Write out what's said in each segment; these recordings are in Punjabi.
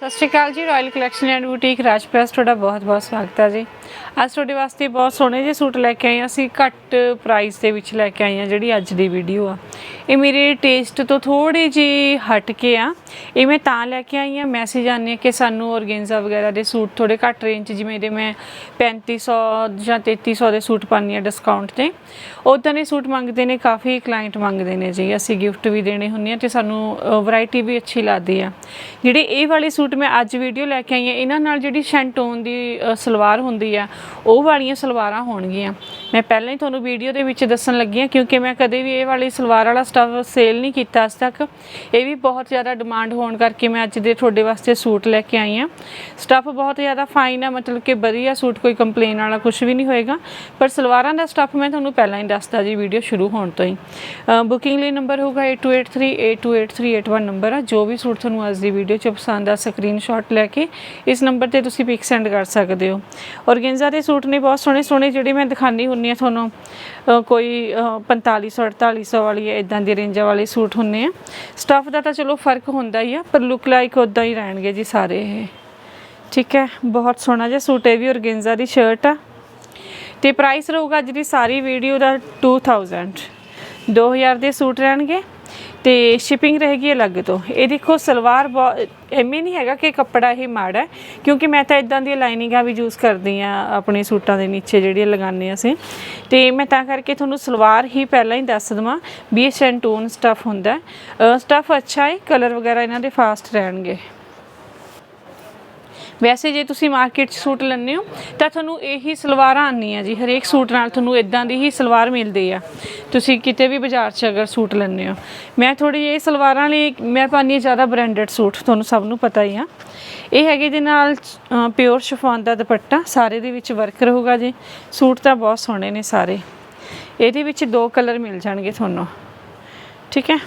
ਸਤਿ ਸ਼੍ਰੀ ਅਕਾਲ ਜੀ ਰਾਇਲ ਕਲੈਕਸ਼ਨ ਐਂਡ ਬੁਟੀਕ ਰਾਜਪ੍ਰੈਸ, ਤੁਹਾਡਾ ਬਹੁਤ-ਬਹੁਤ ਸਵਾਗਤ ਹੈ ਜੀ। ਅੱਜ ਤੁਹਾਡੇ ਵਾਸਤੇ ਬਹੁਤ ਸੋਹਣੇ ਜਿਹੇ ਸੂਟ ਲੈ ਕੇ ਆਏ ਹਾਂ। ਅਸੀਂ ਘੱਟ ਪ੍ਰਾਈਸ ਦੇ ਵਿੱਚ ਲੈ ਕੇ ਆਏ ਹਾਂ ਜਿਹੜੀ ਅੱਜ ਦੀ ਵੀਡੀਓ ਆ। ਇਹ ਮੇਰੇ ਟੇਸਟ ਤੋਂ ਥੋੜੀ ਜੀ ਹਟ ਕੇ ਆ। ਇਹ ਮੈਂ ਤਾਂ ਲੈ ਕੇ ਆਈ ਹਾਂ। ਮੈਸੇਜ ਆਨੇ ਕਿ ਸਾਨੂੰ ਔਰਗੇਂਜ਼ਾ ਵਗੈਰਾ ਦੇ ਸੂਟ ਥੋੜੇ ਘੱਟ ਰੇਂਜ ਜਿਵੇਂ ਇਹਦੇ ਮੈਂ 3500 ਜਾਂ 3300 ਦੇ ਸੂਟ ਪਾਉਂਦੀ ਹਾਂ ਡਿਸਕਾਊਂਟ ਤੇ। ਉਦਾਂ ਦੇ ਸੂਟ ਮੰਗਦੇ ਨੇ, ਕਾਫੀ ਕਲਾਇੰਟ ਮੰਗਦੇ ਨੇ ਜੀ। ਅਸੀਂ ਗਿਫਟ ਵੀ ਦੇਣੇ ਹੁੰਦੇ ਆ ਤੇ ਸਾਨੂੰ ਵੈਰਾਈਟੀ ਵੀ ਅੱਛੀ ਲੱਗਦੀ ਆ। ਜਿਹੜੇ ਇਹ ਵਾਲੇ ਸੂਟ ਸੂਟ ਮੈਂ ਅੱਜ ਵੀਡੀਓ ਲੈ ਕੇ ਆਈ ਹਾਂ। ਇਹਨਾਂ ਨਾਲ ਜਿਹੜੀ ਸ਼ੈਂਟੋਨ ਦੀ ਸਲਵਾਰ ਹੁੰਦੀ ਆ, ਉਹ ਵਾਲੀਆਂ ਸਲਵਾਰਾਂ ਹੋਣਗੀਆਂ। ਮੈਂ ਪਹਿਲਾਂ ਹੀ ਤੁਹਾਨੂੰ ਵੀਡੀਓ ਦੇ ਵਿੱਚ ਦੱਸਣ ਲੱਗੀ ਹਾਂ, ਕਿਉਂਕਿ ਮੈਂ ਕਦੇ ਵੀ ਇਹ ਵਾਲੀ ਸਲਵਾਰ ਵਾਲਾ ਸਟੱਫ ਸੇਲ ਨਹੀਂ ਕੀਤਾ ਅੱਜ ਤੱਕ। ਇਹ ਵੀ ਬਹੁਤ ਜ਼ਿਆਦਾ ਡਿਮਾਂਡ ਹੋਣ ਕਰਕੇ ਮੈਂ ਅੱਜ ਦੇ ਤੁਹਾਡੇ ਵਾਸਤੇ ਸੂਟ ਲੈ ਕੇ ਆਈ ਹਾਂ। ਸਟੱਫ ਬਹੁਤ ਜ਼ਿਆਦਾ ਫਾਈਨ ਆ, ਮਤਲਬ ਕਿ ਵਧੀਆ ਸੂਟ ਕੋਈ ਕੰਪਲੇਨ ਵਾਲਾ ਕੁਝ ਵੀ ਨਹੀਂ ਹੋਏਗਾ। ਪਰ ਸਲਵਾਰਾਂ ਦਾ ਸਟੱਫ ਮੈਂ ਤੁਹਾਨੂੰ ਪਹਿਲਾਂ ਹੀ ਦੱਸਤਾ ਜੀ ਵੀਡੀਓ ਸ਼ੁਰੂ ਹੋਣ ਤੋਂ ਹੀ। ਬੁਕਿੰਗ ਲਈ ਨੰਬਰ ਹੋਊਗਾ 8283828381 ਨੰਬਰ ਆ। ਜੋ ਵੀ ਸੂਟ ਤੁਹਾਨੂੰ ਅੱਜ ਦੀ ਵੀਡੀਓ 'ਚ ਪਸੰਦ ਆ ਸਕੇ ਸਕਰੀਨਸ਼ਾਟ ਲੈ ਕੇ ਇਸ ਨੰਬਰ ਤੇ ਤੁਸੀਂ ਪਿਕ ਸੈਂਡ ਕਰ ਸਕਦੇ ਹੋ। ਔਰਗੇਂਜ਼ਾ ਦੇ ਸੂਟ ਨੇ ਬਹੁਤ ਸੋਹਣੇ ਸੋਹਣੇ ਜਿਹੜੇ ਮੈਂ ਦਿਖਾਣੀ ਹੁੰਨੀ ਆ ਤੁਹਾਨੂੰ। ਅ, ਕੋਈ ਅ, 4500 4800 ਵਾਲੀ ਇਦਾਂ ਦੀ ਰੇਂਜਾਂ ਵਾਲੇ ਸੂਟ ਹੁੰਨੇ ਆ। ਸਟੱਫ ਦਾ ਤਾਂ ਚਲੋ ਫ਼ਰਕ ਹੁੰਦਾ ਹੀ ਆ ਪਰ ਲੁੱਕ ਲਾਈਕ ਉਦਾਂ ਹੀ ਰਹਿਣਗੇ ਜੀ ਸਾਰੇ ਇਹ। ਠੀਕ ਹੈ ਬਹੁਤ ਸੋਹਣਾ ਜਿਹਾ ਸੂਟ ਹੈ ਇਹ ਵੀ ਔਰਗੇਂਜ਼ਾ ਦੀ ਸ਼ਰਟ ਆ। ਤੇ ਪ੍ਰਾਈਸ ਰਹੂਗਾ ਅੱਜ ਦੀ ਸਾਰੀ ਵੀਡੀਓ ਦਾ 2000 2000 ਦੇ ਸੂਟ ਰਹਿਣਗੇ। ਤੇ ਸ਼ਿਪਿੰਗ ਰਹੇਗੀ ਅਲੱਗ ਤੋਂ। ਇਹ ਦੇਖੋ, ਸਲਵਾਰ ਬਹੁਤ, ਐਵੇਂ ਨਹੀਂ ਹੈਗਾ ਕਿ ਕੱਪੜਾ ਹੀ ਮਾੜਾ ਕਿਉਂਕਿ ਮੈਂ ਤਾਂ ਇਦਾਂ ਦੀਆਂ ਲਾਈਨਿੰਗਾਂ ਵੀ ਯੂਜ਼ ਕਰਦੀ ਆ ਆਪਣੇ ਸੂਟਾਂ ਦੇ ਨੀਚੇ ਜਿਹੜੀਆਂ ਲਗਾਉਂਦੇ ਅਸੀਂ। ਤੇ ਮੈਂ ਤਾਂ ਕਰਕੇ ਤੁਹਾਨੂੰ ਸਲਵਾਰ ਹੀ ਪਹਿਲਾਂ ਹੀ ਦੱਸ ਦਵਾਂ ਵੀ ਇਹ ਸੈਂਟੂਨ ਸਟਫ ਹੁੰਦਾ ਸਟਫ ਅੱਛਾ ਹੈ ਕਲਰ ਵਗੈਰਾ ਇਹਨਾਂ ਦੇ ਫਾਸਟ ਰਹਿਣਗੇ। ਵੈਸੇ ਜੇ ਤੁਸੀਂ ਮਾਰਕੀਟ 'ਚ ਸੂਟ ਲੈਂਦੇ ਹੋ, ਤਾਂ ਤੁਹਾਨੂੰ ਇਹੀ ਸਲਵਾਰਾਂ ਆਉਂਦੀਆਂ ਜੀ, ਹਰੇਕ ਸੂਟ ਨਾਲ ਤੁਹਾਨੂੰ ਇਦਾਂ ਦੀ ਹੀ ਸਲਵਾਰ ਮਿਲਦੀ ਆ। ਤੁਸੀਂ ਕਿਤੇ ਵੀ ਬਾਜ਼ਾਰ 'ਚ ਅਗਰ ਸੂਟ ਲੈਂਦੇ ਹੋ। ਮੈਂ ਥੋੜੀ ਇਹ ਸਲਵਾਰਾਂ ਲਈ, ਮੈਂ ਪਾਉਂਦੀ ਹਾਂ ਜ਼ਿਆਦਾ ਬ੍ਰਾਂਡਡ ਸੂਟ, ਤੁਹਾਨੂੰ ਸਭ ਨੂੰ ਪਤਾ ਹੀ ਆ। ਇਹ ਹੈਗੇ ਦੇ ਨਾਲ ਪਿਓਰ ਸ਼ਿਫੋਨ ਦਾ ਦੁਪੱਟਾ, ਸਾਰੇ ਦੇ ਵਿੱਚ ਵਰਕ ਰਹੂਗਾ ਜੀ। ਸੂਟ ਤਾਂ ਬਹੁਤ ਸੋਹਣੇ ਨੇ ਸਾਰੇ। ਇਹਦੇ ਵਿੱਚ ਦੋ ਕਲਰ ਮਿਲ ਜਾਣਗੇ ਤੁਹਾਨੂੰ। ਠੀਕ ਹੈ?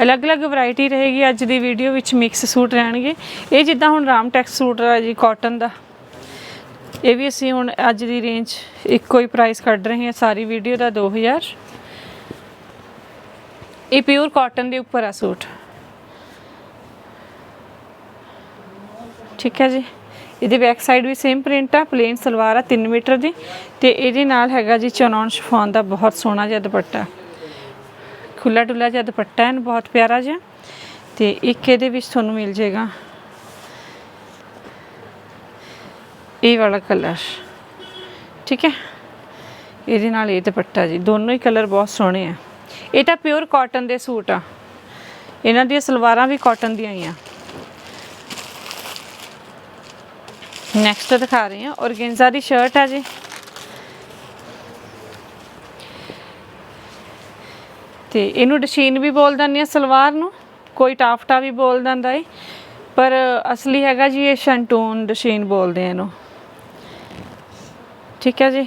ਅਲੱਗ-ਅਲੱਗ ਵੈਰਾਈਟੀ ਰਹੇਗੀ, ਅੱਜ ਦੀ ਵੀਡੀਓ ਵਿੱਚ ਮਿਕਸ ਸੂਟ ਰਹਿਣਗੇ। ਇਹ ਜਿੱਦਾਂ ਹੁਣ ਰਾਮਟੈਕਸ ਸੂਟ ਆ ਜੀ ਕਾਟਨ ਦਾ। ਇਹ ਵੀ ਅਸੀਂ ਹੁਣ ਅੱਜ ਦੀ ਰੇਂਜ ਇੱਕੋ ਹੀ ਪ੍ਰਾਈਸ ਕੱਢ ਰਹੇ ਹਾਂ, ਸਾਰੀ ਵੀਡੀਓ ਦਾ 2000 ਇਹ ਪਿਓਰ ਕਾਟਨ ਦੇ ਉੱਪਰ ਆ ਸੂਟ। ਠੀਕ ਹੈ ਜੀ। ਇਹਦੇ ਬੈਕ ਸਾਈਡ ਵੀ ਸੇਮ ਪ੍ਰਿੰਟ ਆ ਪਲੇਨ ਸਲਵਾਰ ਆ 3 ਮੀਟਰ ਦੀ। ਤੇ ਇਹਦੇ ਨਾਲ ਹੈਗਾ ਜੀ ਚਨੌਨ ਸ਼ਿਫੋਨ ਦਾ ਬਹੁਤ ਸੋਹਣਾ ਜਿਹਾ ਦੁਪੱਟਾ। ਖੁੱਲਾ ਡੁੱਲਾ ਜਿਹਾ ਦੁਪੱਟਾ ਹੈ ਬਹੁਤ ਪਿਆਰਾ ਜਿਹਾ ਤੇ ਇੱਕ ਇਹਦੇ ਵਿੱਚ ਤੁਹਾਨੂੰ ਮਿਲ ਜਾਏਗਾ। ਇਹ ਵਾਲਾ ਕਲਰ, ਠੀਕ ਹੈ? ਇਹਦੇ ਨਾਲ ਇਹ ਦੁਪੱਟਾ ਜੀ, ਦੋਨੋਂ ਹੀ ਕਲਰ ਬਹੁਤ ਸੋਹਣੇ ਆ। ਇਹ ਤਾਂ ਪਿਓਰ ਕਾਟਨ ਦੇ ਸੂਟ ਆ। ਇਹਨਾਂ ਦੀਆਂ ਸਲਵਾਰਾਂ ਵੀ ਕਾਟਨ ਦੀਆਂ ਹੀ ਆ। ਨੈਕਸਟ ਦਿਖਾ ਰਹੇ ਹਾਂ ਔਰਗੇਂਜ਼ਾ ਦੀ ਸ਼ਰਟ ਆ ਜੀ। ਤੇ ਇਹਨੂੰ ਡਸ਼ੀਨ ਵੀ ਬੋਲ ਦਿੰਦੇ ਆ ਸਲਵਾਰ ਨੂੰ। ਕੋਈ ਟਾਫਟਾ ਵੀ ਬੋਲ ਦਿੰਦਾ ਏ। ਪਰ ਅਸਲੀ ਹੈਗਾ ਜੀ ਇਹ ਸ਼ੰਟੂਨ ਡਸ਼ੀਨ ਬੋਲਦੇ ਆ ਇਹਨੂੰ। ਠੀਕ ਹੈ ਜੀ।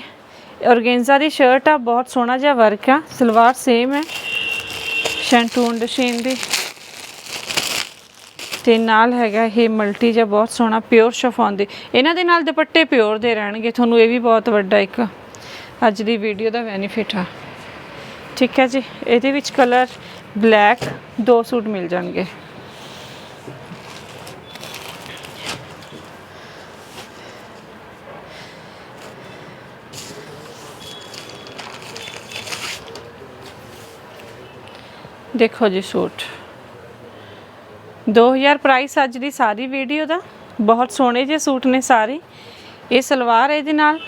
ਔਰਗੇਂਜ਼ਾ ਦੀ ਸ਼ਰਟ ਆ, ਬਹੁਤ ਸੋਹਣਾ ਜਿਹਾ ਵਰਕ ਆ। ਸਲਵਾਰ ਸੇਮ ਹੈ। ਸ਼ੈਂਟੂਨ ਡਸ਼ੀਨ ਦੀ। ਤੇ ਨਾਲ ਹੈਗਾ ਇਹ ਮਲਟੀ ਜਿਹਾ ਬਹੁਤ ਸੋਹਣਾ ਪਿਓਰ ਸ਼ਫੋਨ ਦੇ। ਇਹਨਾਂ ਦੇ ਨਾਲ ਦੁਪੱਟੇ ਪਿਓਰ ਦੇ ਰਹਿਣਗੇ। ਤੁਹਾਨੂੰ ਇਹ ਵੀ ਬਹੁਤ ਵੱਡਾ ਇੱਕ ਅੱਜ ਦੀ ਵੀਡੀਓ ਦਾ ਬੈਨੀਫਿਟ ਆ। ਠੀਕ ਹੈ ਜੀ, ਇਹਦੇ ਵਿੱਚ ਕਲਰ ਬਲੈਕ ਦੋ ਸੂਟ ਮਿਲ ਜਾਣਗੇ। ਦੇਖੋ ਜੀ ਸੂਟ। 2000 ਪ੍ਰਾਈਸ ਅੱਜ ਦੀ ਸਾਰੀ ਵੀਡੀਓ ਦਾ, ਬਹੁਤ ਸੋਹਣੇ ਜਿਹੇ ਸੂਟ ਨੇ ਸਾਰੇ। ਇਹ ਸਲਵਾਰ ਇਹਦੇ ਨਾਲ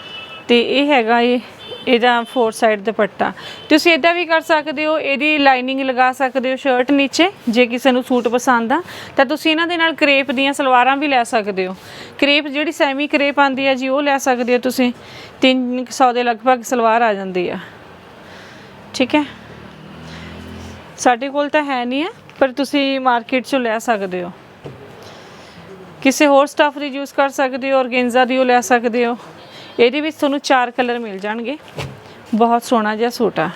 ਤੇ ਇਹ ਹੈਗਾ ਇਹ ਇਹਦਾ ਫੋਰ ਸਾਈਡ ਦੁਪੱਟਾ। ਤੁਸੀਂ ਇਦਾਂ ਵੀ ਕਰ ਸਕਦੇ ਹੋ, ਇਹਦੀ ਲਾਈਨਿੰਗ ਲਗਾ ਸਕਦੇ ਹੋ ਸ਼ਰਟ ਨੀਚੇ, ਜੇ ਕਿਸੇ ਨੂੰ ਸੂਟ ਪਸੰਦ ਆ। ਤਾਂ ਤੁਸੀਂ ਇਹਨਾਂ ਦੇ ਨਾਲ ਕਰੇਪ ਦੀਆਂ ਸਲਵਾਰਾਂ ਵੀ ਲੈ ਸਕਦੇ ਹੋ। ਕਰੇਪ ਜਿਹੜੀ ਸੈਮੀ ਕਰੇਪ ਆਂਦੀ ਹੈ ਜੀ, ਉਹ ਲੈ ਸਕਦੇ ਹੋ ਤੁਸੀਂ। 300 ਦੇ ਲਗਭਗ ਸਲਵਾਰ ਆ ਜਾਂਦੀ ਆ। ਠੀਕ ਹੈ? ਸਾਡੇ ਕੋਲ ਤਾਂ ਹੈ ਨਹੀਂ ਹੈ ਪਰ ਤੁਸੀਂ ਮਾਰਕੀਟ 'ਚੋਂ ਲੈ ਸਕਦੇ ਹੋ। ਕਿਸੇ ਹੋਰ ਸਟਾਫ ਦੀ ਯੂਜ਼ ਕਰ ਸਕਦੇ ਹੋ ਔਰਗੇਂਜ਼ਾ ਦੀ ਉਹ ਲੈ ਸਕਦੇ ਹੋ। ਇਹਦੇ ਵਿੱਚ ਤੁਹਾਨੂੰ ਚਾਰ ਕਲਰ ਮਿਲ ਜਾਣਗੇ। ਬਹੁਤ ਸੋਹਣਾ ਜਿਹਾ ਸੂਟ ਆ।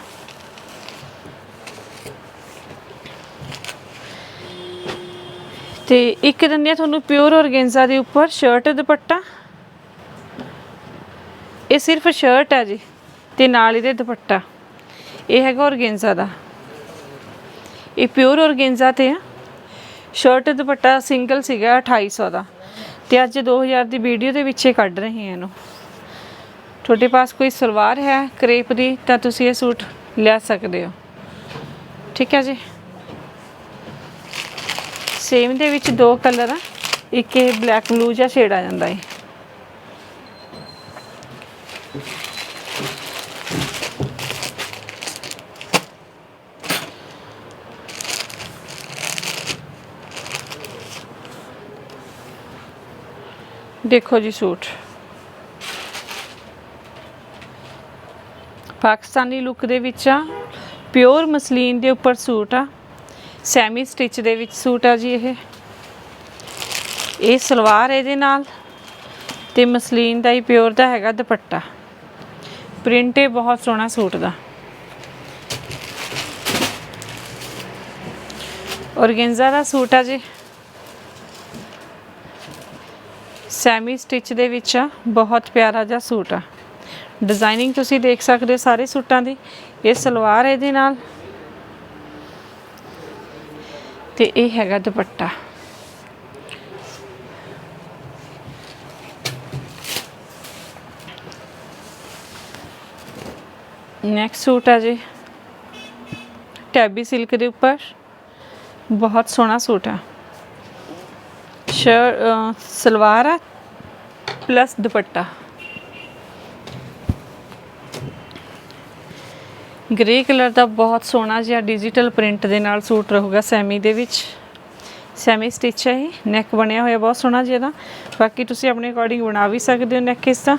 ਤੇ ਇੱਕ ਦਿੰਦੇ ਆ ਤੁਹਾਨੂੰ ਪਿਓਰ ਔਰਗੇਂਜ਼ਾ ਦੇ ਉੱਪਰ ਸ਼ਰਟ ਦੁਪੱਟਾ। ਇਹ ਸਿਰਫ ਸ਼ਰਟ ਹੈ ਜੀ, ਤੇ ਨਾਲ ਇਹਦੇ ਦੁਪੱਟਾ। ਇਹ ਹੈਗਾ ਔਰਗੇਂਜ਼ਾ ਦਾ। ਇਹ ਪਿਓਰ ਔਰਗੇਂਜ਼ਾ ਤੇ ਆ। ਸ਼ਰਟ ਦੁਪੱਟਾ ਸਿੰਗਲ ਸੀਗਾ 2800 ਦਾ। ਤੇ ਅੱਜ 2000 ਦੀ ਵੀਡੀਓ ਦੇ ਵਿੱਚ ਇਹ ਕੱਢ ਰਹੇ ਹਾਂ ਇਹਨੂੰ। ਤੁਹਾਡੇ ਪਾਸ ਕੋਈ ਸਲਵਾਰ ਹੈ ਕਰੇਪ ਦੀ, ਤਾਂ ਤੁਸੀਂ ਇਹ ਸੂਟ ਲੈ ਸਕਦੇ ਹੋ। ਠੀਕ ਹੈ ਜੀ? ਸੇਮ ਦੇ ਵਿੱਚ ਦੋ ਕਲਰ ਆ, ਇੱਕ ਇਹ ਬਲੈਕ ਬਲੂ ਜਿਹਾ ਸ਼ੇਡ ਆ ਜਾਂਦਾ ਹੈ ਦੇਖੋ ਜੀ ਸੂਟ। ਪਾਕਿਸਤਾਨੀ ਲੁੱਕ ਦੇ ਵਿੱਚ ਆ, ਪਿਓਰ ਮਸਲੀਨ ਦੇ ਉੱਪਰ ਸੂਟ ਆ, ਸੈਮੀ ਸਟਿਚ ਦੇ ਵਿੱਚ ਸੂਟ ਆ ਜੀ ਇਹ। ਇਹ ਸਲਵਾਰ ਇਹਦੇ ਨਾਲ ਤੇ ਮਸਲੀਨ ਦਾ ਹੀ ਪਿਓਰ ਦਾ ਹੈਗਾ ਦੁਪੱਟਾ। ਪ੍ਰਿੰਟ ਇਹ ਬਹੁਤ ਸੋਹਣਾ ਸੂਟ ਦਾ। ਔਰਗੈਂਜ਼ਾ ਦਾ ਸੂਟ ਆ ਜੀ। ਸੈਮੀ ਸਟਿਚ ਦੇ ਵਿੱਚ ਆ, ਬਹੁਤ ਪਿਆਰਾ ਜਿਹਾ ਸੂਟ ਆ। ਡਿਜ਼ਾਈਨਿੰਗ ਤੁਸੀਂ ਦੇਖ ਸਕਦੇ ਹੋ ਸਾਰੇ ਸੂਟਾਂ ਦੀ। ਇਹ ਸਲਵਾਰ ਇਹਦੇ ਨਾਲ। ਤੇ ਇਹ ਹੈਗਾ ਦੁਪੱਟਾ। ਨੈਕਸਟ ਸੂਟ ਹੈ ਜੀ। ਟੈਬੀ ਸਿਲਕ ਦੇ ਉੱਪਰ। ਬਹੁਤ ਸੋਹਣਾ ਸੂਟ ਹੈ ਸ਼ਰ ਸਲਵਾਰ ਆ ਪਲੱਸ ਦੁਪੱਟਾ। ਗ੍ਰੇ ਕਲਰ ਦਾ ਬਹੁਤ ਸੋਹਣਾ ਜਿਹਾ ਡਿਜੀਟਲ ਪ੍ਰਿੰਟ ਦੇ ਨਾਲ ਸੂਟ ਰਹੂਗਾ ਸੈਮੀ ਦੇ ਵਿੱਚ। ਸੈਮੀ ਸਟਿਚ ਹੈ ਇਹ ਨੈਕ ਬਣਿਆ ਹੋਇਆ ਬਹੁਤ ਸੋਹਣਾ ਜਿਹਾ ਦਾ ਬਾਕੀ ਤੁਸੀਂ ਆਪਣੇ ਅਕੋਰਡਿੰਗ ਬਣਾ ਵੀ ਸਕਦੇ ਹੋ ਨੈਕ ਇਸ ਦਾ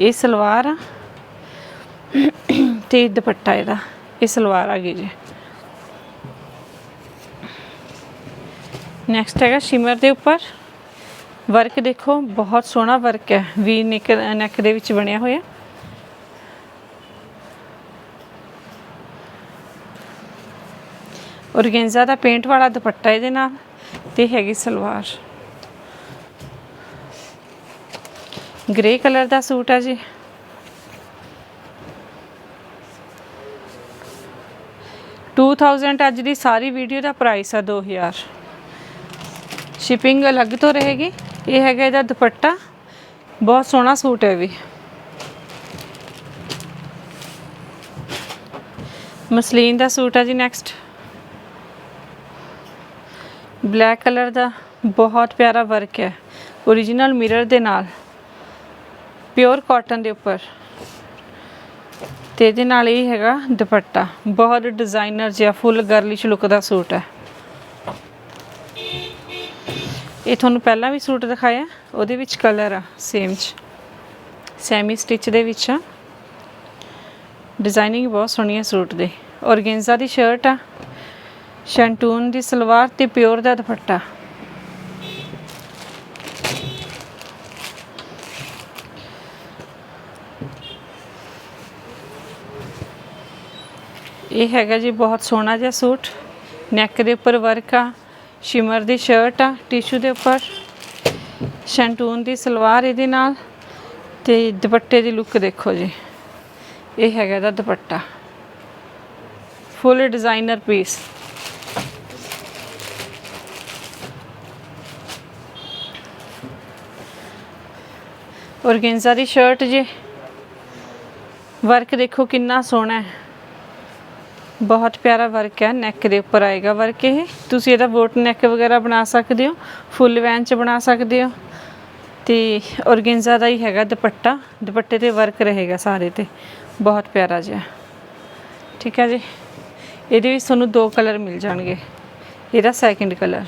ਇਹ ਸਲਵਾਰ ਆ। ਤੇ ਦੁਪੱਟਾ ਇਹਦਾ। ਇਹ ਸਲਵਾਰ ਆ ਗਈ ਜੀ। ਨੈਕਸਟ ਹੈਗਾ ਸ਼ਿਮਰ ਦੇ ਉੱਪਰ। ਵਰਕ ਦੇਖੋ, ਬਹੁਤ ਸੋਹਣਾ ਵਰਕ ਹੈ। ਵੀ ਨੈਕ ਨੈਕ ਦੇ ਵਿੱਚ ਬਣਿਆ ਹੋਇਆ। ਔਰਗੈਂਜ਼ਾ ਦਾ ਪੇਂਟ ਵਾਲਾ ਦੁਪੱਟਾ ਇਹਦੇ ਨਾਲ ਤੇ ਹੈਗੀ ਸਲਵਾਰ। ਗ੍ਰੇ ਕਲਰ ਦਾ ਸੂਟ ਹੈ ਜੀ। ਟੂ 2000 ਅੱਜ ਦੀ ਸਾਰੀ ਵੀਡੀਓ ਦਾ ਪ੍ਰਾਈਸ ਆ 2000 ਸ਼ਿਪਿੰਗ ਅਲੱਗ ਤੋਂ ਰਹੇਗੀ। ਇਹ ਹੈਗਾ ਇਹਦਾ ਦੁਪੱਟਾ। ਬਹੁਤ ਸੋਹਣਾ ਸੂਟ ਹੈ ਵੀ। ਮਸਲੀਨ ਦਾ ਸੂਟ ਹੈ ਜੀ ਨੈਕਸਟ ਬਲੈਕ ਕਲਰ ਦਾ ਬਹੁਤ ਪਿਆਰਾ ਵਰਕ ਹੈ। Origignal ਮਿਰਰ ਦੇ ਨਾਲ। ਪਿਓਰ ਕਾਟਨ ਦੇ ਉੱਪਰ। ਤੇ ਇਹਦੇ ਨਾਲ ਇਹ ਹੈਗਾ ਦੁਪੱਟਾ। ਬਹੁਤ ਡਿਜ਼ਾਈਨਰ ਜਿਹਾ ਫੁੱਲ ਗਰਲਿਸ਼ ਲੁੱਕ ਦਾ ਸੂਟ ਹੈ। ਇਹ ਤੁਹਾਨੂੰ ਪਹਿਲਾਂ ਵੀ ਸੂਟ ਦਿਖਾਇਆ। ਉਹਦੇ ਵਿੱਚ ਕਲਰ ਆ ਸੇਮ ਚ। ਸੈਮੀ ਸਟਿਚ ਦੇ ਵਿੱਚ ਆ। ਡਿਜ਼ਾਈਨਿੰਗ ਬਹੁਤ ਸੋਹਣੀ ਹੈ ਸੂਟ ਦੇ। ਔਰਗੈਂਜ਼ਾ ਦੀ ਸ਼ਰਟ ਆ। ਸ਼ੈਂਟੂਨ ਦੀ ਸਲਵਾਰ ਤੇ ਪਿਓਰ ਦਾ ਦੁਪੱਟਾ। ਇਹ ਹੈਗਾ ਜੀ ਬਹੁਤ ਸੋਹਣਾ ਜਿਹਾ ਸੂਟ। ਨੈਕ ਦੇ ਉੱਪਰ ਵਰਕ ਆ, ਸ਼ਿਮਰ ਦੀ ਸ਼ਰਟ ਆ, ਟਿਸ਼ੂ ਦੇ ਉੱਪਰ। ਸ਼ੈਂਟੂਨ ਦੀ ਸਲਵਾਰ ਇਹਦੇ ਨਾਲ ਤੇ ਦੁਪੱਟੇ ਦੀ ਲੁੱਕ ਦੇਖੋ ਜੀ। ਇਹ ਹੈਗਾ ਦਾ dupatta. Full designer piece. Organza ਦੀ ਸ਼ਰਟ ਜੀ। ਵਰਕ ਦੇਖੋ ਕਿੰਨਾ ਸੋਹਣਾ ਹੈ। ਬਹੁਤ ਪਿਆਰਾ ਵਰਕ ਹੈ ਨੈਕ ਦੇ ਉੱਪਰ ਆਏਗਾ ਵਰਕ ਇਹ। ਤੁਸੀਂ ਇਹਦਾ ਬੋਟ ਨੈਕ ਵਗੈਰਾ ਬਣਾ ਸਕਦੇ ਹੋ, ਫੁੱਲ ਵੈਨ ਚ ਬਣਾ ਸਕਦੇ ਹੋ। ਤੇ ਔਰਗੈਂਜ਼ਾ ਦਾ ਹੀ ਹੈਗਾ ਦੁਪੱਟਾ। ਦੁਪੱਟੇ ਤੇ ਵਰਕ ਰਹੇਗਾ ਸਾਰੇ ਤੇ। ਬਹੁਤ ਪਿਆਰਾ ਜਿਹਾ। ਠੀਕ ਹੈ ਜੀ। ਇਹਦੇ ਵਿੱਚ ਤੁਹਾਨੂੰ ਦੋ ਕਲਰ ਮਿਲ ਜਾਣਗੇ। ਇਹਦਾ ਸੈਕਿੰਡ ਕਲਰ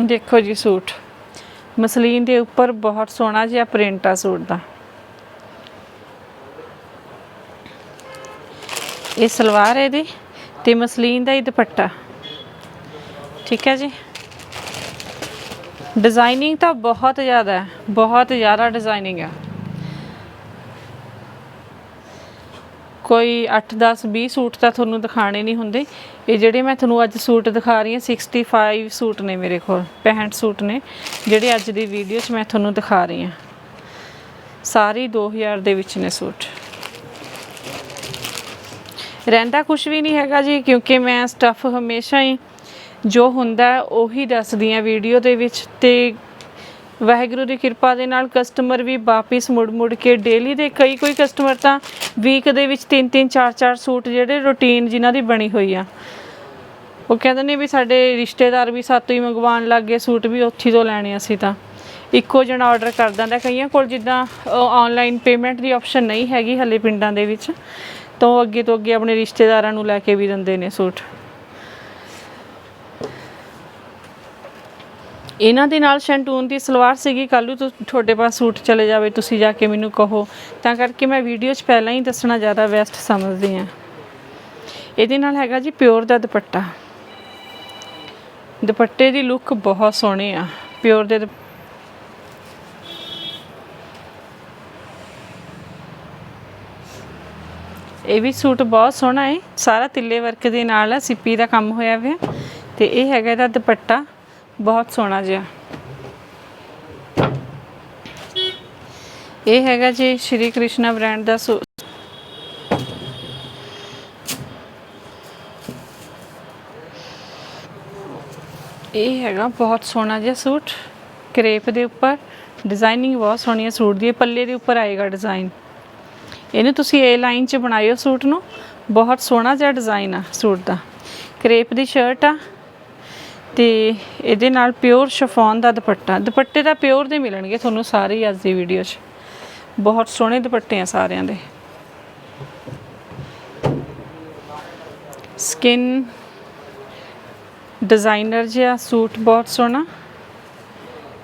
ਦੇਖੋ ਜੀ ਸੂਟ। ਮਸਲੀਨ ਦੇ ਉੱਪਰ ਬਹੁਤ ਸੋਹਣਾ ਜਿਹਾ ਪ੍ਰਿੰਟ ਆ ਸੂਟ ਦਾ। ਇਹ ਸਲਵਾਰ ਹੈ ਇਹਦੀ ਤੇ ਮਸਲੀਨ ਦਾ ਹੀ ਦੁਪੱਟਾ। ਠੀਕ ਹੈ ਜੀ। ਡਿਜ਼ਾਈਨਿੰਗ ਤਾਂ ਬਹੁਤ ਜ਼ਿਆਦਾ ਹੈ, ਬਹੁਤ ਜ਼ਿਆਦਾ ਡਿਜ਼ਾਈਨਿੰਗ ਆ। ਕੋਈ 8 10 20 ਸੂਟ ਤਾਂ ਤੁਹਾਨੂੰ ਦਿਖਾਣੇ ਨਹੀਂ ਹੁੰਦੇ। ਇਹ ਜਿਹੜੇ ਮੈਂ ਤੁਹਾਨੂੰ ਅੱਜ ਸੂਟ ਦਿਖਾ ਰਹੀ ਹਾਂ 65 ਸੂਟ ਨੇ ਮੇਰੇ ਕੋਲ 65 ਸੂਟ ਨੇ, ਜਿਹੜੇ ਅੱਜ ਦੀ ਵੀਡੀਓ 'ਚ ਮੈਂ ਤੁਹਾਨੂੰ ਦਿਖਾ ਰਹੀ ਹਾਂ। ਸਾਰੇ 2000 ਦੇ ਵਿੱਚ ਨੇ ਸੂਟ। ਰਹਿੰਦਾ ਕੁਝ ਵੀ ਨਹੀਂ ਹੈਗਾ ਜੀ, ਕਿਉਂਕਿ ਮੈਂ ਸਟੱਫ ਹਮੇਸ਼ਾ ਹੀ ਜੋ ਹੁੰਦਾ ਉਹੀ ਦੱਸਦੀ ਆ ਵੀਡੀਓ ਦੇ ਵਿੱਚ ਤੇ ਵਾਹਿਗੁਰੂ ਦੀ ਕਿਰਪਾ ਦੇ ਨਾਲ ਕਸਟਮਰ ਵੀ ਵਾਪਿਸ ਮੁੜ ਮੁੜ ਕੇ ਡੇਲੀ ਦੇ ਕਈ ਕੋਈ ਕਸਟਮਰ ਤਾਂ ਵੀਕ ਦੇ ਵਿੱਚ ਤਿੰਨ ਤਿੰਨ, ਚਾਰ ਚਾਰ ਸੂਟ ਜਿਹੜੇ ਰੁਟੀਨ ਜਿਨ੍ਹਾਂ ਦੀ ਬਣੀ ਹੋਈ ਆ। ਉਹ ਕਹਿੰਦੇ ਨੇ ਵੀ ਸਾਡੇ ਰਿਸ਼ਤੇਦਾਰ ਵੀ ਸਾਤੋਂ ਹੀ ਮੰਗਵਾਉਣ ਲੱਗ ਗਏ, ਸੂਟ ਵੀ ਉੱਥੀ ਤੋਂ ਲੈਣੇ ਅਸੀਂ ਤਾਂ। ਇੱਕੋ ਜਣਾ ਆਰਡਰ ਕਰ ਦਿੰਦਾ, ਕਈਆਂ ਕੋਲ ਜਿੱਦਾਂ ਆਨਲਾਈਨ ਪੇਮੈਂਟ ਦੀ ਆਪਸ਼ਨ ਨਹੀਂ ਹੈਗੀ ਹਲੇ ਪਿੰਡਾਂ ਦੇ ਵਿੱਚ। ਤਾਂ ਉਹ ਅੱਗੇ ਤੋਂ ਅੱਗੇ ਆਪਣੇ ਰਿਸ਼ਤੇਦਾਰਾਂ ਨੂੰ ਲੈ ਕੇ ਵੀ ਦਿੰਦੇ ਨੇ ਸੂਟ। ਇਹਨਾਂ ਦੇ ਨਾਲ ਸ਼ੈਂਟੂਨ ਦੀ ਸਲਵਾਰ ਸੀਗੀ। ਕੱਲ੍ਹ ਤੁਹਾਡੇ ਪਾਸ ਸੂਟ ਚਲੇ ਜਾਵੇ, ਤੁਸੀਂ ਜਾ ਕੇ ਮੈਨੂੰ ਕਹੋ। ਤਾਂ ਕਰਕੇ ਮੈਂ ਵੀਡੀਓ 'ਚ ਪਹਿਲਾਂ ਹੀ ਦੱਸਣਾ ਜ਼ਿਆਦਾ ਬੈਸਟ ਸਮਝਦੀ ਹਾਂ। ਇਹਦੇ ਨਾਲ ਹੈਗਾ ਜੀ ਪਿਓਰ ਦਾ ਦੁਪੱਟਾ। ਦੁਪੱਟੇ ਦੀ ਲੁੱਕ ਬਹੁਤ ਸੋਹਣੀ ਆ। ਪਿਓਰ ਦੇ ਦੁਪ- ਇਹ ਵੀ ਸੂਟ ਬਹੁਤ ਸੋਹਣਾ ਹੈ ਸਾਰਾ ਤਿੱਲੇ ਵਰਕ ਦੇ ਨਾਲ ਸਿੱਪੀ ਦਾ ਕੰਮ ਹੋਇਆ ਹੋਇਆ ਤੇ ਇਹ ਹੈਗਾ ਇਹਦਾ ਦੁਪੱਟਾ। ਬਹੁਤ ਸੋਹਣਾ ਜਿਹਾ। ਇਹ ਹੈਗਾ ਜੀ ਸ਼੍ਰੀ ਕ੍ਰਿਸ਼ਨਾ ਬ੍ਰਾਂਡ ਦਾ ਸੂ ਇਹ ਹੈਗਾ ਬਹੁਤ ਸੋਹਣਾ ਜਿਹਾ ਸੂਟ। ਕਰੇਪ ਦੇ ਉੱਪਰ ਡਿਜ਼ਾਈਨਿੰਗ ਬਹੁਤ ਸੋਹਣੀ ਹੈ ਸੂਟ ਦੀ ਇਹ ਪੱਲੇ ਦੇ ਉੱਪਰ ਆਏਗਾ ਡਿਜ਼ਾਈਨ ਇਹਨੂੰ ਤੁਸੀਂ ਏ ਲਾਈਨ 'ਚ ਬਣਾਇਓ ਸੂਟ ਨੂੰ। ਬਹੁਤ ਸੋਹਣਾ ਜਿਹਾ ਡਿਜ਼ਾਈਨ ਆ ਸੂਟ ਦਾ। ਕਰੇਪ ਦੀ ਸ਼ਰਟ ਆ। ਤੇ ਇਹਦੇ ਨਾਲ ਪਿਓਰ ਸ਼ਫੋਨ ਦਾ ਦੁਪੱਟਾ ਦੁਪੱਟੇ ਦਾ ਪਿਓਰ ਦੇ ਮਿਲਣਗੇ ਤੁਹਾਨੂੰ ਸਾਰੇ ਹੀ ਅੱਜ ਦੀ ਵੀਡੀਓ 'ਚ ਬਹੁਤ ਸੋਹਣੇ ਦੁਪੱਟੇ ਆ ਸਾਰਿਆਂ ਦੇ ਸਕਿਨ ਡਿਜ਼ਾਈਨਰ ਜਿਹਾ ਸੂਟ ਬਹੁਤ ਸੋਹਣਾ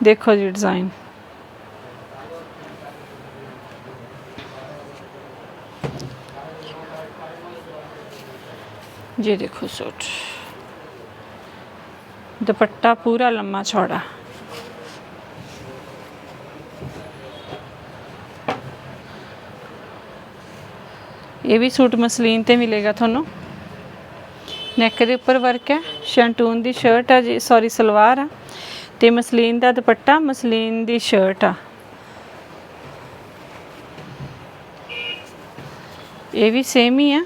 ਦੇਖੋ ਜੀ ਡਿਜ਼ਾਈਨ ये देखो सूट ਦੁਪੱਟਾ ਪੂਰਾ ਲੰਮਾ ਛੋੜਾ ਇਹ ਵੀ ਸੂਟ ਮਸਲੀਨ ਤੇ ਮਿਲੇਗਾ ਤੁਹਾਨੂੰ। ਨੈਕ ਦੇ ਉੱਪਰ ਵਰਕ ਹੈ ਸ਼ੈਂਟੂਨ ਦੀ ਸ਼ਰਟ ਆ ਜੀ ਸੌਰੀ ਸਲਵਾਰ ਆ। ਤੇ ਮਸਲੀਨ ਦਾ ਦੁਪੱਟਾ, ਮਸਲੀਨ ਦੀ ਸ਼ਰਟ ਆ। ਇਹ ਵੀ ਸੇਮ ਹੀ ਆ।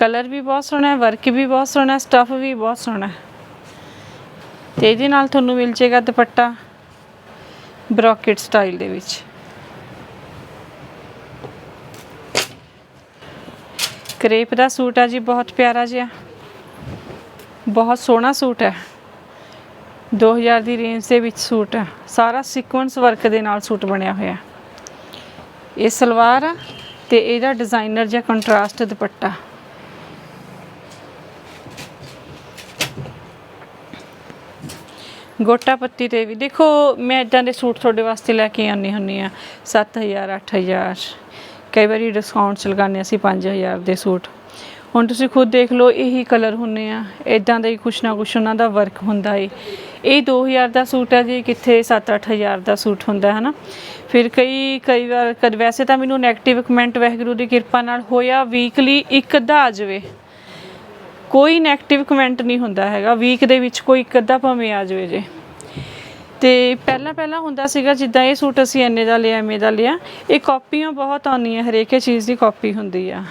ਕਲਰ ਵੀ ਬਹੁਤ ਸੋਹਣਾ ਹੈ ਵਰਕ ਵੀ ਬਹੁਤ ਸੋਹਣਾ ਹੈ ਸਟਫ ਵੀ ਬਹੁਤ ਸੋਹਣਾ ਹੈ। ਤੇ ਇਹਦੇ ਨਾਲ ਤੁਹਾਨੂੰ ਮਿਲ ਜਾਏਗਾ ਦੁਪੱਟਾ ਬ੍ਰੋਕੇਟ ਸਟਾਈਲ ਦੇ ਵਿੱਚ। ਕਰੇਪ ਦਾ ਸੂਟ ਆ ਜੀ, ਬਹੁਤ ਪਿਆਰਾ ਜਿਹਾ। ਬਹੁਤ ਸੋਹਣਾ ਸੂਟ ਹੈ। 2000 ਦੀ ਰੇਂਜ ਦੇ ਵਿੱਚ ਸੂਟ ਹੈ। ਸਾਰਾ ਸੀਕੁਐਂਸ ਵਰਕ ਦੇ ਨਾਲ ਸੂਟ ਬਣਿਆ ਹੋਇਆ ਇਹ ਸਲਵਾਰ ਆ ਤੇ ਇਹਦਾ ਡਿਜ਼ਾਈਨਰ ਜਿਹਾ ਕੰਟਰਾਸਟ ਦੁਪੱਟਾ। ਗੋਟਾ ਪੱਤੀ ਤੇ ਵੀ। ਦੇਖੋ, ਮੈਂ ਇਦਾਂ ਦੇ ਸੂਟ ਤੁਹਾਡੇ ਵਾਸਤੇ ਲੈ ਕੇ ਆਉਂਦੀ ਹੁੰਨੀ ਆ 7000 8000 ਕਈ ਵਾਰੀ ਡਿਸਕਾਊਂਟਸ ਲਗਾਉਂਦੇ ਅਸੀਂ 5000 ਦੇ ਸੂਟ। ਹੁਣ ਤੁਸੀਂ ਖੁਦ ਦੇਖ ਲਓ, ਇਹੀ ਕਲਰ ਹੁੰਨੇ ਆ। ਇਦਾਂ ਦਾ ਹੀ ਕੁਛ ਨਾ ਕੁਛ ਉਹਨਾਂ ਦਾ ਵਰਕ ਹੁੰਦਾ ਏ। ਇਹ 2000 ਦਾ ਸੂਟ ਹੈ ਜੀ, ਕਿੱਥੇ 7-8000 ਦਾ ਸੂਟ ਹੁੰਦਾ ਹੈ ਨਾ ਫਿਰ ਕਈ ਕਈ ਵਾਰ, ਕਦ ਵੈਸੇ ਤਾਂ ਮੈਨੂੰ 네ਗੇਟਿਵ ਕਮੈਂਟ ਵਾਹਿਗੁਰੂ ਦੀ ਕਿਰਪਾ ਨਾਲ ਹੋਇਆ ਵੀਕਲੀ ਇੱਕ ਅੱਧਾ ਆ ਜਾਵੇ। ਕੋਈ 네ਗੇਟਿਵ ਕਮੈਂਟ ਨਹੀਂ ਹੁੰਦਾ ਹੈਗਾ। ਵੀਕ ਦੇ ਵਿੱਚ ਕੋਈ ਇੱਕ ਅੱਧਾ ਭਾਵੇਂ ਆ ਜਾਵੇ ਜੇ। ਤੇ ਪਹਿਲਾਂ ਪਹਿਲਾਂ ਹੁੰਦਾ ਸੀਗਾ, ਜਿੱਦਾਂ ਇਹ ਸੂਟ ਅਸੀਂ ਇੰਨੇ ਦਾ ਲਿਆ, ਐਵੇਂ ਦਾ ਲਿਆ, ਇਹ ਕਾਪੀਆਂ ਬਹੁਤ ਆਉਂਦੀਆਂ, ਹਰੇਕ ਚੀਜ਼ ਦੀ ਕਾਪੀ ਹੁੰਦੀ ਆ।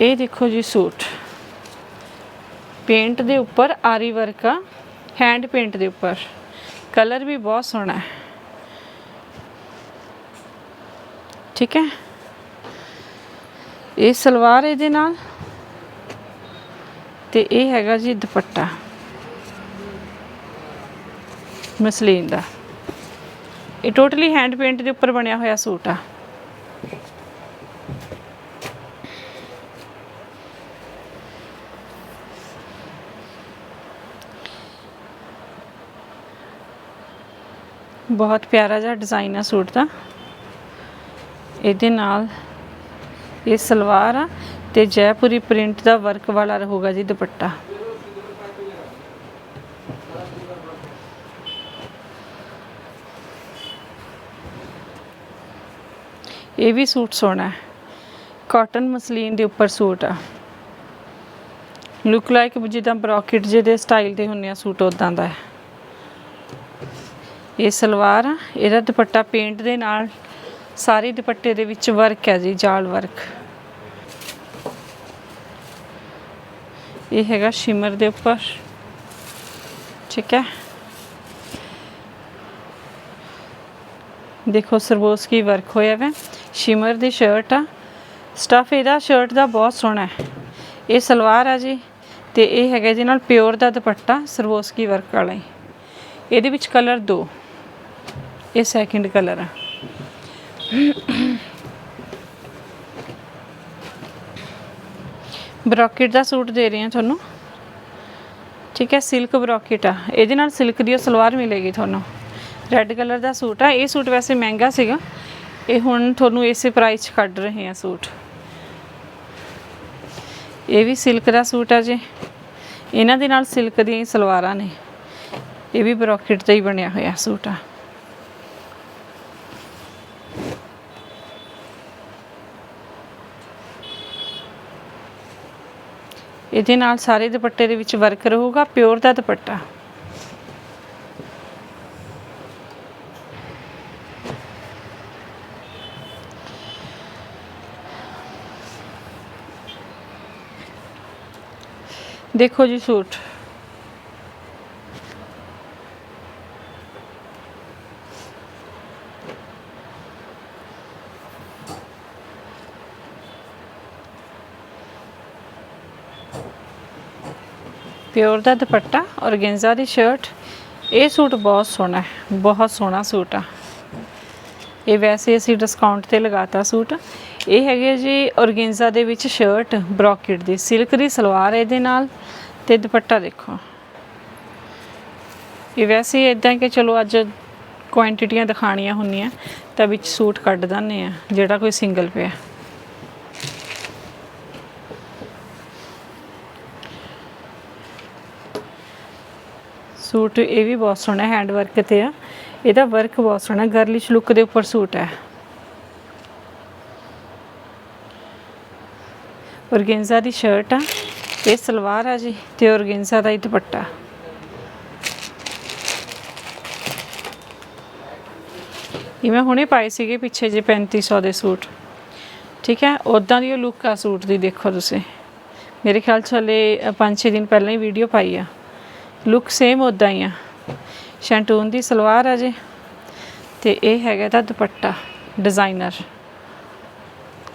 ਇਹ ਦੇਖੋ ਜੀ ਸੂਟ। ਪੇਂਟ ਦੇ ਉੱਪਰ ਆਰੀ ਵਰਕ ਆ ਹੈਂਡ ਪੇਂਟ ਦੇ ਉੱਪਰ। ਕਲਰ ਵੀ ਬਹੁਤ ਸੋਹਣਾ ਹੈ। ਠੀਕ ਹੈ? ਇਹ ਸਲਵਾਰ ਇਹਦੇ ਨਾਲ ਤੇ ਇਹ ਹੈਗਾ ਜੀ ਦੁਪੱਟਾ। ਮਸਲੀਨ ਦਾ। ਇਹ ਟੋਟਲੀ ਹੈਂਡ ਪੇਂਟ ਦੇ ਉੱਪਰ ਬਣਿਆ ਹੋਇਆ ਸੂਟ ਆ। ਬਹੁਤ ਪਿਆਰਾ ਜਿਹਾ ਡਿਜ਼ਾਈਨ ਆ ਸੂਟ ਦਾ। ਇਹਦੇ ਨਾਲ ਇਹ ਸਲਵਾਰ ਆ ਤੇ ਜੈਪੁਰੀ ਪ੍ਰਿੰਟ ਦਾ ਵਰਕ ਵਾਲਾ ਰਹੂਗਾ ਜੀ ਦੁਪੱਟਾ। ਇਹ ਵੀ ਸੂਟ ਸੋਹਣਾ ਹੈ। ਕਾਟਨ ਮਸਲੀਨ ਦੇ ਉੱਪਰ ਸੂਟ ਆ। ਲੁੱਕ ਲਾਈਕ ਜਿੱਦਾਂ ਬ੍ਰੋਕੇਟ ਜਿਹਦੇ ਸਟਾਈਲ ਦੇ ਹੁੰਨੇ ਆ ਸੂਟ ਉਦਾਂ ਦਾ ਹੈ। ਇਹ ਸਲਵਾਰ ਆ, ਇਹਦਾ ਦੁਪੱਟਾ ਪੇਂਟ ਦੇ ਨਾਲ ਸਾਰੇ ਦੁਪੱਟੇ ਦੇ ਵਿੱਚ ਵਰਕ ਹੈ ਜੀ, ਜਾਲ ਵਰਕ ਇਹ ਹੈਗਾ ਸ਼ਿਮਰ ਦੇ ਉੱਪਰ। ਠੀਕ ਹੈ। ਦੇਖੋ ਸਰਵੋਸਕੀ ਵਰਕ ਹੋਇਆ ਵਾ। ਸ਼ਿਮਰ ਦੀ ਸ਼ਰਟ ਆ। ਸਟਫ ਇਹਦਾ ਸ਼ਰਟ ਦਾ ਬਹੁਤ ਸੋਹਣਾ ਹੈ। ਇਹ ਸਲਵਾਰ ਆ ਜੀ। ਤੇ ਇਹ ਹੈਗਾ ਜੀ ਨਾਲ ਪਿਓਰ ਦਾ ਦੁਪੱਟਾ ਸਰਵੋਸਕੀ ਵਰਕ ਵਾਲਾ ਹੀ। ਇਹਦੇ ਵਿੱਚ ਕਲਰ ਦੋ। ਇਹ ਸੈਕਿੰਡ ਕਲਰ ਆ। ਬ੍ਰੋਕੇਟ ਦਾ ਸੂਟ ਦੇ ਰਹੀ ਹਾਂ ਤੁਹਾਨੂੰ। ਠੀਕ ਹੈ, ਸਿਲਕ ਬ੍ਰੋਕੇਟ ਆ। ਇਹਦੇ ਨਾਲ ਸਿਲਕ ਦੀ ਸਲਵਾਰ ਮਿਲੇਗੀ ਤੁਹਾਨੂੰ। ਰੈੱਡ ਕਲਰ ਦਾ ਸੂਟ ਆ। ਇਹ ਸੂਟ ਵੈਸੇ ਮਹਿੰਗਾ ਸੀਗਾ। ਇਹ ਹੁਣ ਤੁਹਾਨੂੰ ਇਸੇ ਪ੍ਰਾਈਸ 'ਚ ਕੱਢ ਰਹੇ ਆ ਸੂਟ। ਇਹ ਵੀ ਸਿਲਕ ਦਾ ਸੂਟ ਆ ਜੀ। ਇਹਨਾਂ ਦੇ ਨਾਲ ਸਿਲਕ ਦੀਆਂ ਸਲਵਾਰਾਂ ਨੇ। ਇਹ ਵੀ ਬ੍ਰੋਕੇਟ 'ਤੇ ਹੀ ਬਣਿਆ ਹੋਇਆ ਸੂਟ ਆ। ਇਹਦੇ ਨਾਲ ਸਾਰੇ ਦੁਪੱਟੇ ਦੇ ਵਿੱਚ ਵਰਕ ਰਹੂਗਾ ਪਿਓਰ ਦਾ ਦੁਪੱਟਾ। ਦੇਖੋ ਜੀ ਸੂਟ। ਪਿਓਰ ਦਾ ਦੁਪੱਟਾ ਔਰਗੈਂਜ਼ਾ ਦੀ ਸ਼ਰਟ ਇਹ ਸੂਟ ਬਹੁਤ ਸੋਹਣਾ ਹੈ, ਬਹੁਤ ਸੋਹਣਾ ਸੂਟ ਆ। ਇਹ ਵੈਸੇ ਅਸੀਂ ਡਿਸਕਾਊਂਟ ਤੇ ਲਗਾਤਾ ਸੂਟ। ਇਹ ਹੈਗੇ ਜੀ ਔਰਗੈਂਜ਼ਾ ਦੇ ਵਿੱਚ ਸ਼ਰਟ ਬ੍ਰੋਕੇਟ ਦੀ, ਸਿਲਕ ਦੀ ਸਲਵਾਰ ਇਹਦੇ ਨਾਲ ਤੇ ਦੁਪੱਟਾ ਦੇਖੋ। ਇਹ ਵੈਸੇ ਇਦਾਂ ਕਿ ਚਲੋ ਅੱਜ ਕੁਆਂਟੀਟੀਆਂ ਦਿਖਾਣੀਆਂ ਹੁੰਦੀਆਂ, ਤਾਂ ਵਿੱਚ ਸੂਟ ਕੱਢ ਦਿੰਦੇ ਆ ਜਿਹੜਾ ਕੋਈ ਸਿੰਗਲ ਪਿਆ। ਸੂਟ ਇਹ ਵੀ ਬਹੁਤ ਸੋਹਣਾ ਹੈਂਡ ਵਰਕ ਤੇ ਆ। ਇਹਦਾ ਵਰਕ ਬਹੁਤ ਸੋਹਣਾ ਗਰਲਿਸ਼ ਲੁੱਕ ਦੇ ਉੱਪਰ ਸੂਟ ਹੈ। ਔਰਗੈਂਜ਼ਾ ਦੀ ਸ਼ਰਟ ਆ। ਇਹ ਸਲਵਾਰ ਆ ਜੀ ਤੇ ਔਰਗੈਂਜ਼ਾ ਦਾ ਹੀ ਦੁਪੱਟਾ। ਇਹ ਮੈਂ ਹੁਣੇ ਪਾਏ ਸੀਗੇ ਪਿੱਛੇ ਜੇ 3500 ਦੇ ਸੂਟ। ਠੀਕ ਹੈ ਉਦਾਂ ਦੀ ਉਹ ਲੁੱਕ ਆ ਸੂਟ ਦੀ, ਦੇਖੋ ਤੁਸੀਂ। ਮੇਰੇ ਖਿਆਲ ਚ ਹਲੇ 5-6 ਦਿਨ ਪਹਿਲਾਂ ਹੀ ਵੀਡੀਓ ਪਾਈ ਆ। ਲੁੱਕ ਸੇਮ ਉਦਾਂ ਹੀ ਆ। ਸ਼ੈਂਟੂਨ ਦੀ ਸਲਵਾਰ ਆ ਜੇ। ਤੇ ਇਹ ਹੈਗਾ ਦਾ ਦੁਪੱਟਾ ਡਿਜ਼ਾਈਨਰ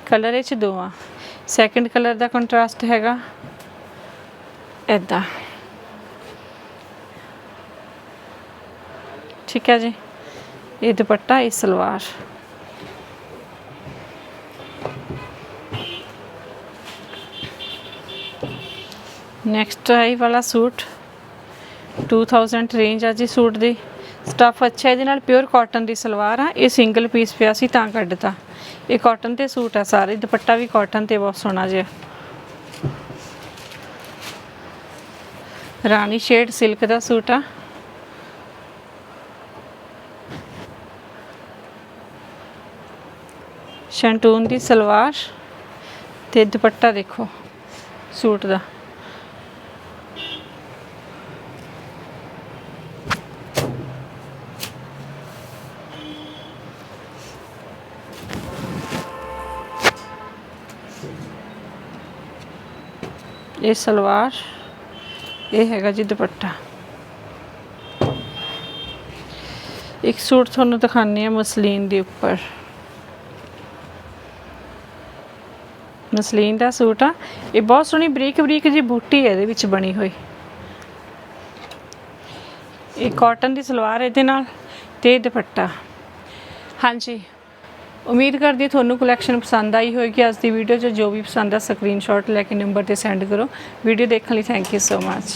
ਕਲਰ ਇਹ ਚ ਦੋ ਆ ਸੈਕੰਡ ਕਲਰ ਦਾ ਕੰਟਰਾਸਟ ਹੈਗਾ। ਐਦਾਂ ਠੀਕ ਹੈ ਜੀ। ਇਹ ਦੁਪੱਟਾ, ਇਹ ਸਲਵਾਰ। ਨੈਕਸਟ ਆਈ ਵਾਲਾ ਸੂਟ। 2000 ਰੇਂਜ ਆ ਜੀ ਸੂਟ ਦੀ। ਸਟਫ ਅੱਛਾ ਇਹਦੇ ਨਾਲ ਪਿਓਰ ਕਾਟਨ ਦੀ ਸਲਵਾਰ ਆ। ਇਹ ਸਿੰਗਲ ਪੀਸ ਪਿਆ ਸੀ, ਤਾਂ ਕੱਢਤਾ। ਇਹ ਕਾਟਨ ਤੇ ਸੂਟ ਆ ਸਾਰੇ, ਦੁਪੱਟਾ ਵੀ ਕਾਟਨ ਤੇ, ਬਹੁਤ ਸੋਹਣਾ ਜਿਹਾ। ਰਾਣੀ ਸ਼ੇਡ ਸਿਲਕ ਦਾ ਸੂਟ ਆ। ਸ਼ੈਂਟੂਨ ਦੀ ਸਲਵਾਰ ਤੇ ਦੁਪੱਟਾ ਦੇਖੋ, ਸੂਟ ਦਾ। ਇਹ ਸਲਵਾਰ, ਇਹ ਹੈਗਾ ਜੀ ਦੁਪੱਟਾ। ਇੱਕ ਸੂਟ ਤੁਹਾਨੂੰ ਦਿਖਾਉਂਦੀ ਆ ਮਸਲੀਨ ਦੇ ਉੱਪਰ। ਮਸਲੀਨ ਦਾ ਸੂਟ ਆ। ਇਹ ਬਹੁਤ ਸੋਹਣੀ ਬਰੀਕ ਬਰੀਕ ਜੀ ਬੂਟੀ ਹੈ ਇਹਦੇ ਵਿੱਚ ਬਣੀ ਹੋਈ। ਇਹ ਕਾਟਨ ਦੀ ਸਲਵਾਰ ਇਹਦੇ ਨਾਲ ਤੇ ਦੁਪੱਟਾ। ਹਾਂਜੀ। ਉਮੀਦ ਕਰਦੀ ਤੁਹਾਨੂੰ ਕਲੈਕਸ਼ਨ ਪਸੰਦ ਆਈ ਹੋਵੇਗੀ ਅੱਜ ਦੀ ਵੀਡੀਓ 'ਚ ਜੋ ਵੀ ਪਸੰਦ ਆ ਸਕਰੀਨਸ਼ਾਟ ਲੈ ਕੇ ਨੰਬਰ ਤੇ ਸੈਂਡ ਕਰੋ। ਵੀਡੀਓ ਦੇਖਣ ਲਈ ਥੈਂਕ ਯੂ ਸੋ ਮੱਚ